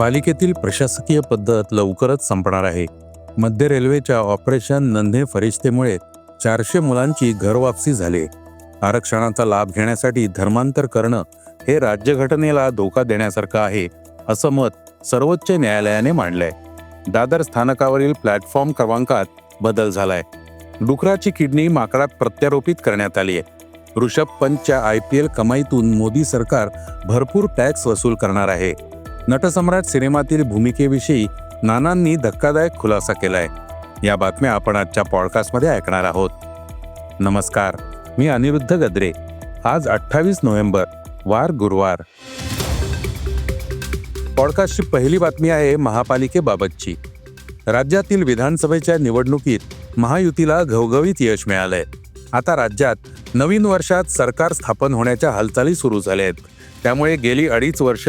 पालिकेतील प्रशासकीय पद्धत लवकरच संपणार आहे. मध्य रेल्वेच्या ऑपरेशन नंदे फरिश्तेमुळे चारशे मुलांची घरवापसी झाली. आरक्षणाचा लाभ घेण्यासाठी धर्मांतर करणं हे राज्यघटनेला धोका देण्यासारखं आहे असं मत सर्वोच्च न्यायालयाने मांडलंय. दादर स्थानकावरील प्लॅटफॉर्म क्रमांकात बदल झालाय. डुकराची किडनी माकडात प्रत्यारोपित करण्यात आली आहे. ऋषभ पंतच्या आय पी एल कमाईतून मोदी सरकार भरपूर टॅक्स वसूल करणार आहे. नटसम्राट सिनेमातील भूमिकेविषयी नानांनी धक्कादायक खुलासा केलाय. या बातम्या आपण आजच्या पॉडकास्टमध्ये ऐकणार आहोत. नमस्कार मी अनिरुद्ध गद्रे. आज अठ्ठावीस नोव्हेंबर वार गुरुवार. पॉडकास्टची पहिली बातमी आहे महापालिकेबाबतची. राज्यातील विधानसभेच्या निवडणुकीत महायुतीला घवघवीत यश मिळालंय. आता राज्यात नवीन वर्षात सरकार स्थापन होण्याच्या हालचाली सुरू झाल्या आहेत त्यामुळे गेली अडीच वर्ष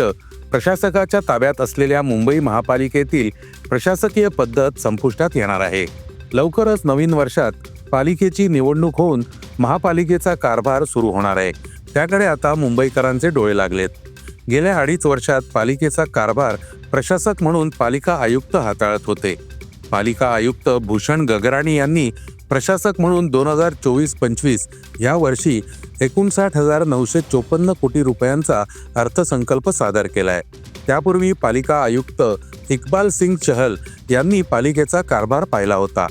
प्रशासकाच्या ताब्यात असलेल्या मुंबई महापालिकेतील प्रशासकीय पद्धत संपुष्टात येणार आहे. लवकरच नवीन वर्षात पालिकेची निवडणूक होऊन महापालिकेचा कारभार सुरू होणार आहे. त्याकडे आता मुंबईकरांचे डोळे लागलेत. गेल्या अडीच वर्षात पालिकेचा कारभार प्रशासक म्हणून पालिका आयुक्त हाताळत होते. पालिका आयुक्त भूषण गगराणी यांनी प्रशासक म्हणून दोन हजार चोवीस पंचवीस या वर्षी एकोणसाठ हजार नऊशे चोपन्न कोटी रुपयांचा अर्थसंकल्प सादर केलाय. त्यापूर्वी पालिका आयुक्त इक्बाल सिंग चहल यांनी पालिकेचा कारभार पाहिला होता.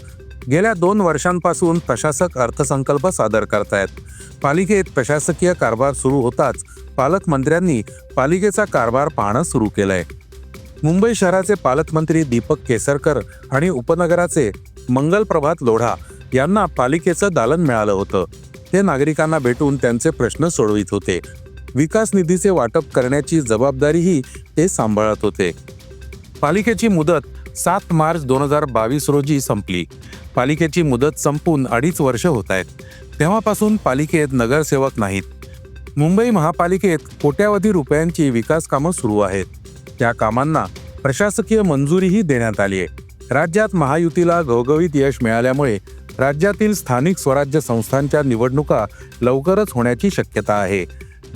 गेल्या दोन वर्षांपासून प्रशासक अर्थसंकल्प सादर करतायत. पालिकेत प्रशासकीय कारभार सुरू होताच पालकमंत्र्यांनी पालिकेचा कारभार पाहणं सुरू केलंय. मुंबई शहराचे पालकमंत्री दीपक केसरकर आणि उपनगराचे मंगल प्रभात लोढा यांना पालिकेचं दालन मिळालं होतं. ते नागरिकांना भेटून त्यांचे प्रश्न सोडवित होते. विकास निधीचे वाटप करण्याची जबाबदारीही ते सांभाळत होते. पालिकेची मुदत सात मार्च दोन हजार बावीस रोजी संपली. पालिकेची मुदत संपून अडीच वर्ष होत आहेत तेव्हापासून पालिकेत नगरसेवक नाहीत. मुंबई महापालिकेत कोट्यावधी रुपयांची विकास कामं सुरू आहेत. त्या कामांना प्रशासकीय मंजुरीही देण्यात आली आहे राज्यात महायुतीला घवघवीत यश मिळाल्यामुळे राज्यातील स्थानिक स्वराज्य संस्थांच्या निवडणुका लवकरच होण्याची शक्यता आहे.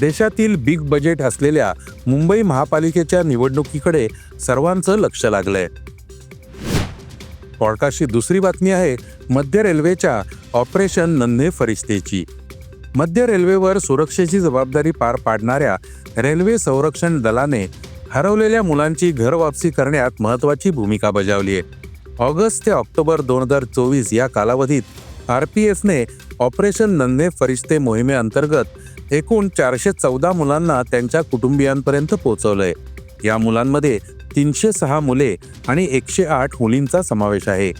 देशातील बिग बजेट असलेल्या मुंबई महापालिकेच्या निवडणुकीकडे सर्वांचं लक्ष लागलंय. पॉडकास्टची दुसरी बातमी आहे मध्य रेल्वेच्या ऑपरेशन नन्हे फरिश्तेची. मध्य रेल्वेवर सुरक्षेची जबाबदारी पार पाडणाऱ्या रेल्वे संरक्षण दलाने हरवलेल्या मुलांची घरवापसी करण्यात महत्त्वाची भूमिका बजावली आहे. ऑगस्ट ते ऑक्टोबर दोन हजार चोवीस या कालावधीत आर पी एसने ऑपरेशन नन्हे फरिश्ते मोहिमेअंतर्गत एकूण चारशे चौदा मुलांना त्यांच्या कुटुंबियांपर्यंत पोहोचवलंय. या मुलांमध्ये तीनशे सहा मुले आणि एकशे आठ मुलींचा समावेश आहे.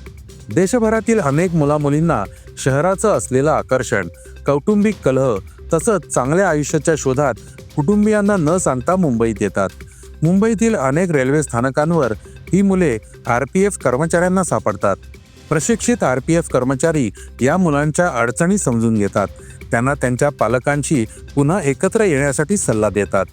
देशभरातील अनेक मुलामुलींना शहराचं असलेलं आकर्षण कौटुंबिक कलह तसंच चांगल्या आयुष्याच्या शोधात कुटुंबियांना न सांगता मुंबईत येतात. मुंबईतील अनेक रेल्वे स्थानकांवर ही मुले आर पी एफ कर्मचाऱ्यांना सापडतात. प्रशिक्षित आर पी एफ कर्मचारी या मुलांच्या अडचणी समजून घेतात. त्यांना त्यांच्या पालकांशी पुन्हा एकत्र येण्यासाठी सल्ला देतात.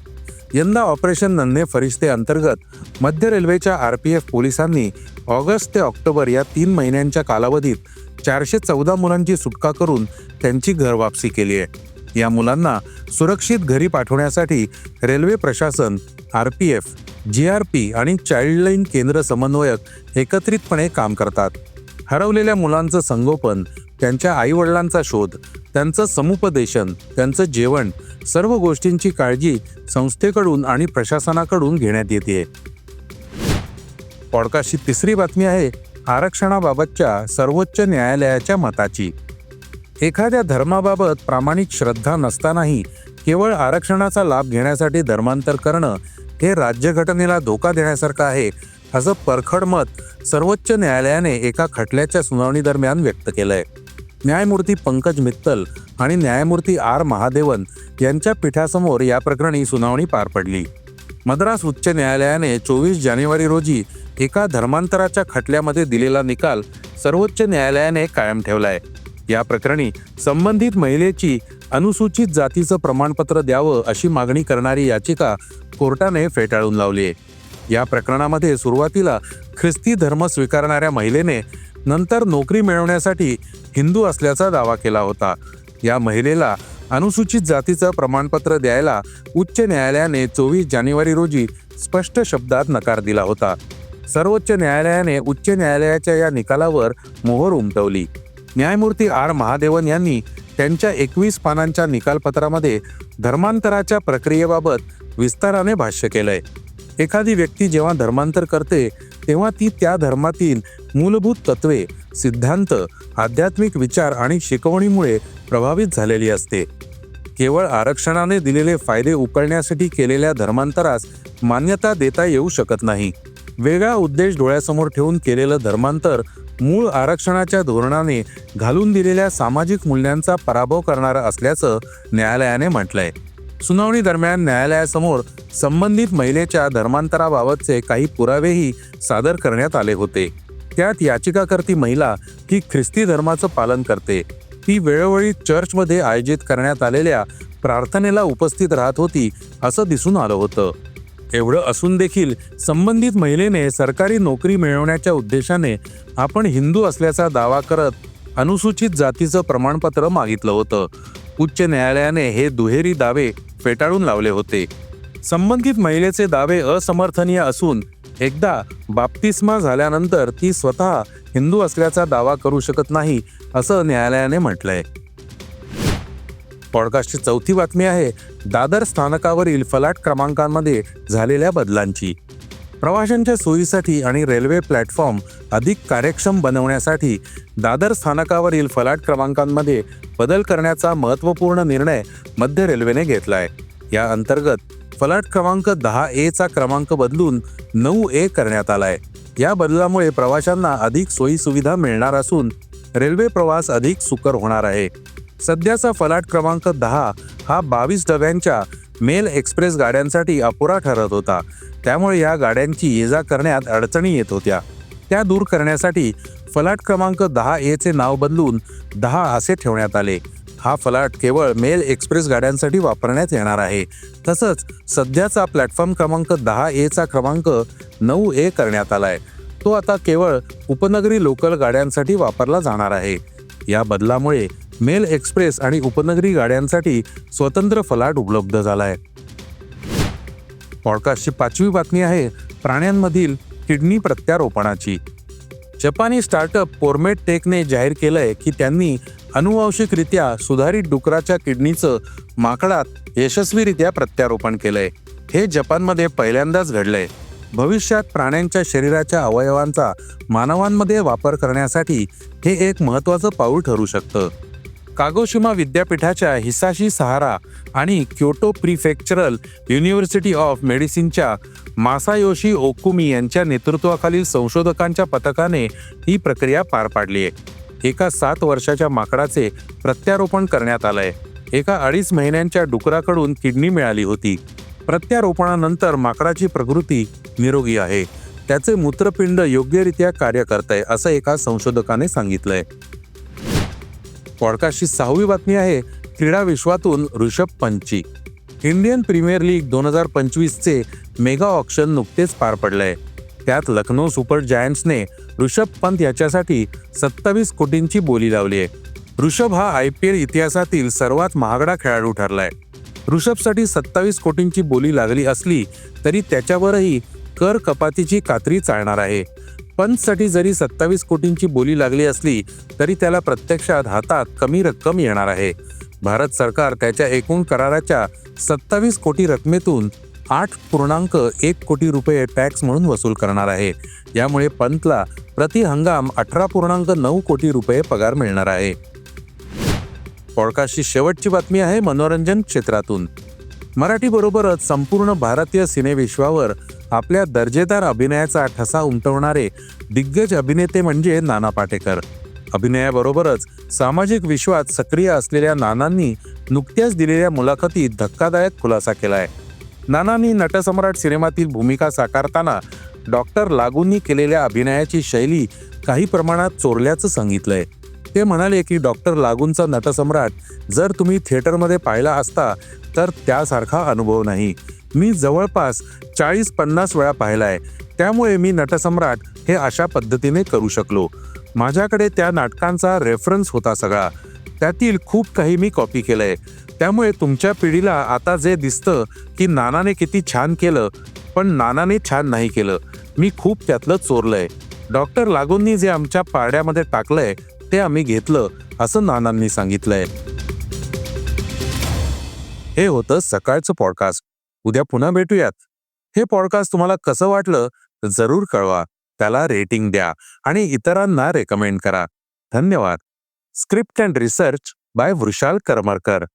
यंदा ऑपरेशन नन्हे फरिश्ते अंतर्गत मध्य रेल्वेच्या आर पी एफ पोलिसांनी ऑगस्ट ते ऑक्टोबर या तीन महिन्यांच्या कालावधीत चारशे चौदा मुलांची सुटका करून त्यांची घरवापसी केली आहे. या मुलांना सुरक्षित घरी पाठवण्यासाठी रेल्वे प्रशासन R P F G R P आणि चाइल्डलाईन केंद्र समन्वयक एकत्रितपणे काम करतात. हरवलेल्या मुलांचं संगोपन त्यांच्या आईवडिलांचा शोध त्यांचं समुपदेशन त्यांचं जेवण सर्व गोष्टींची काळजी संस्थेकडून आणि प्रशासनाकडून घेण्यात येते. पॉडकास्टची तिसरी बातमी आहे आरक्षणाबाबतच्या सर्वोच्च न्यायालयाच्या मताची. एखाद्या धर्माबाबत प्रामाणिक श्रद्धा नसतानाही केवळ आरक्षणाचा लाभ घेण्यासाठी धर्मांतर करणं हे राज्यघटनेला धोका देण्यासारखं आहे असं परखड मत सर्वोच्च न्यायालयाने एका खटल्याच्या सुनावणी दरम्यान व्यक्त केलंय. न्यायमूर्ती पंकज मित्तल आणि न्यायमूर्ती आर महादेवन यांच्या पीठासमोर या प्रकरणी सुनावणी पार पडली. मद्रास उच्च न्यायालयाने चोवीस जानेवारी रोजी एका धर्मांतराच्या खटल्यामध्ये दिलेला निकाल सर्वोच्च न्यायालयाने कायम ठेवलाय. या प्रकरणी संबंधित महिलेची अनुसूचित जातीचं प्रमाणपत्र द्यावं अशी मागणी करणारी याचिका कोर्टाने फेटाळून लावली आहे. या प्रकरणामध्ये सुरुवातीला ख्रिस्ती धर्म स्वीकारणाऱ्या महिलेने नंतर नोकरी मिळवण्यासाठी हिंदू असल्याचा दावा केला होता. या महिलेला अनुसूचित जातीचं प्रमाणपत्र द्यायला उच्च न्यायालयाने चोवीस जानेवारी रोजी स्पष्ट शब्दात नकार दिला होता. सर्वोच्च न्यायालयाने उच्च न्यायालयाच्या या निकालावर मोहर उमटवली. न्यायमूर्ती आर महादेवन यांनी त्यांच्या एकवीस पानांच्या निकालपत्रामध्ये धर्मांतराच्या प्रक्रियेबाबत विस्ताराने भाष्य केलंय. एखादी व्यक्ती जेव्हा धर्मांतर करते तेव्हा ती त्या धर्मातील मूलभूत तत्वे सिद्धांत आध्यात्मिक विचार आणि शिकवणीमुळे प्रभावित झालेली असते. केवळ आरक्षणाने दिलेले फायदे उकळण्यासाठी केलेल्या धर्मांतरास मान्यता देता येऊ शकत नाही. वेगळा उद्देश डोळ्यासमोर ठेवून केलेलं धर्मांतर मूळ आरक्षणाच्या धोरणाने घालून दिलेल्या सामाजिक मूल्यांचा पराभव करणारं असल्याचं न्यायालयाने म्हटलंय. सुनावणी दरम्यान न्यायालयासमोर संबंधित महिलेच्या धर्मांतराबाबतचे काही पुरावेही सादर करण्यात आले होते. त्यात याचिकाकर्ती महिला ही ख्रिस्ती धर्माचं पालन करते. ती वेळोवेळी चर्चमध्ये आयोजित करण्यात आलेल्या प्रार्थनेला उपस्थित राहत होती असं दिसून आलं होतं. एवढं असून देखील संबंधित महिलेने सरकारी नोकरी मिळवण्याच्या उद्देशाने आपण हिंदू असल्याचा दावा करत अनुसूचित जातीचं प्रमाणपत्र मागितलं होतं. उच्च न्यायालयाने हे दुहेरी दावे फेटाळून लावले होते. संबंधित महिलेचे दावे असमर्थनीय असून एकदा बाप्तिस्मा झाल्यानंतर ती स्वतः हिंदू असल्याचा दावा करू शकत नाही असं न्यायालयाने म्हटलंय. पॉडकास्टची चौथी बातमी आहे दादर स्थानकावरील फलाट क्रमांकांमध्ये झालेल्या बदलांची. प्रवाशांच्या सोयीसाठी आणि रेल्वे प्लॅटफॉर्म अधिक कार्यक्षम बनवण्यासाठी दादर स्थानकावरील फलाट क्रमांकांमध्ये बदल करण्याचा महत्त्वपूर्ण निर्णय मध्य रेल्वेने घेतलाय. या अंतर्गत फलाट क्रमांक दहा ए चा क्रमांक बदलून नऊ ए करण्यात आलाय. या बदलामुळे प्रवाशांना अधिक सोयी सुविधा मिळणार असून रेल्वे प्रवास अधिक सुकर होणार आहे. सध्याचा फलाट क्रमांक दहा हा बावीस डब्यांच्या मेल एक्सप्रेस गाड्यांसाठी अपुरा ठरत होता. त्यामुळे या गाड्यांची ये जा करण्यात अडचणी येत होत्या. त्या दूर करण्यासाठी फलाट क्रमांक दहा एचे नाव बदलून दहा असे ठेवण्यात आले. हा फलाट केवळ मेल एक्सप्रेस गाड्यांसाठी वापरण्यात येणार आहे. तसंच सध्याचा प्लॅटफॉर्म क्रमांक दहा एचा क्रमांक नऊ ए करण्यात आलाय. तो आता केवळ उपनगरी लोकल गाड्यांसाठी वापरला जाणार आहे. या बदलामुळे मेल एक्सप्रेस आणि उपनगरी गाड्यांसाठी स्वतंत्र फलाट उपलब्ध झाला आहे पॉडकास्टची पाचवी बातमी आहे प्राण्यांमधील किडनी प्रत्यारोपणाची. जपानी स्टार्टअप पोर्मेट टेकने जाहीर केलंय की त्यांनी अनुवांशिकरित्या सुधारित डुकराच्या किडनीचं माकडात यशस्वीरित्या प्रत्यारोपण केलंय. हे जपानमध्ये पहिल्यांदाच घडलंय. भविष्यात प्राण्यांच्या शरीराच्या अवयवांचा मानवांमध्ये वापर करण्यासाठी हे एक महत्त्वाचं पाऊल ठरू शकतं. कागोशिमा विद्यापीठाच्या हिसाशी सहारा आणि क्योटो प्रिफेक्चरल युनिव्हर्सिटी ऑफ मेडिसिनच्या मासायोशी ओकुमी यांच्या नेतृत्वाखालील संशोधकांच्या पथकाने ही प्रक्रिया पार पाडली आहे. एका सात वर्षाच्या माकडाचे प्रत्यारोपण करण्यात आलंय. एका अडीच महिन्यांच्या डुकराकडून किडनी मिळाली होती. प्रत्यारोपणानंतर माकडाची प्रकृती निरोगी आहे. त्याचे मूत्रपिंड योग्यरित्या कार्य करत आहे असं एका संशोधकाने सांगितलंय. पॉडकास्टची सहावी बातमी आहे क्रीडा विश्वातून ऋषभ पंतची. इंडियन प्रीमियर लीग दोन हजार पंचवीसचे मेगा ऑक्शन नुकतेच पार पडलंय. त्यात लखनौ सुपर जायंट्सने ऋषभ पंत याच्यासाठी सत्तावीस कोटींची बोली लावली आहे. ऋषभ हा आय पी एल इतिहासातील सर्वात महागडा खेळाडू ठरलाय. ऋषभसाठी सत्तावीस कोटींची बोली लागली असली तरी त्याच्यावरही कर कपातीची कात्री चालणार आहे. पंचसाठी जरी सत्तावीस कोटींची बोली लागली असली तरी त्याला प्रत्यक्षात हातात कमी रक्कम येणार आहे. भारत सरकार त्याच्या एकूण कराराच्या सत्तावीस कोटी रकमेतून आठ पूर्णांक एक कोटी रुपये टॅक्स म्हणून वसूल करणार आहे. यामुळे पंतला प्रति हंगाम अठरा पूर्णांक नऊ कोटी रुपये पगार मिळणार आहे. पॉडकास्टची शेवटची बातमी आहे मनोरंजन क्षेत्रातून. मराठी बरोबरच संपूर्ण भारतीय सिनेविश्वावर आपल्या दर्जेदार अभिनयाचा ठसा उमटवणारे दिग्गज अभिनेते म्हणजे नाना पाटेकर. अभिनयाबरोबरच सामाजिक विश्वात सक्रिय असलेल्या नानांनी नुकत्याच दिलेल्या मुलाखतीत धक्कादायक खुलासा केलाय. नानांनी नटसम्राट सिनेमातील भूमिका साकारताना डॉक्टर लागूंनी केलेल्या अभिनयाची शैली काही प्रमाणात चोरल्याचं सांगितलंय. ते म्हणाले की डॉक्टर लागूंचा नटसम्राट जर तुम्ही थिएटरमध्ये पाहिला असता तर त्यासारखा अनुभव नाही. मी जवळपास चाळीस पन्नास वेळा पाहिलाय. त्यामुळे मी नटसम्राट हे अशा पद्धतीने करू शकलो. माझ्याकडे त्या नाटकांचा रेफरन्स होता सगळा. त्यातील खूप काही मी कॉपी केलंय. त्यामुळे तुमच्या पिढीला आता जे दिसतं की नानाने किती छान केलं पण नानाने छान नाही केलं. मी खूप त्यातलं चोरलंय. डॉक्टर लागूंनी जे आमच्या पारड्यामध्ये टाकलंय ते आम्ही घेतलं असं नानांनी सांगितलंय. हे होतं सकाळचं पॉडकास्ट उद्या पुन्हा भेटूयात. हे पॉडकास्ट तुम्हाला कसं वाटलं जरूर कळवा. त्याला रेटिंग द्या आणि इतरांना रेकमेंड करा. धन्यवाद. Script and research by Vrushal Karmarkar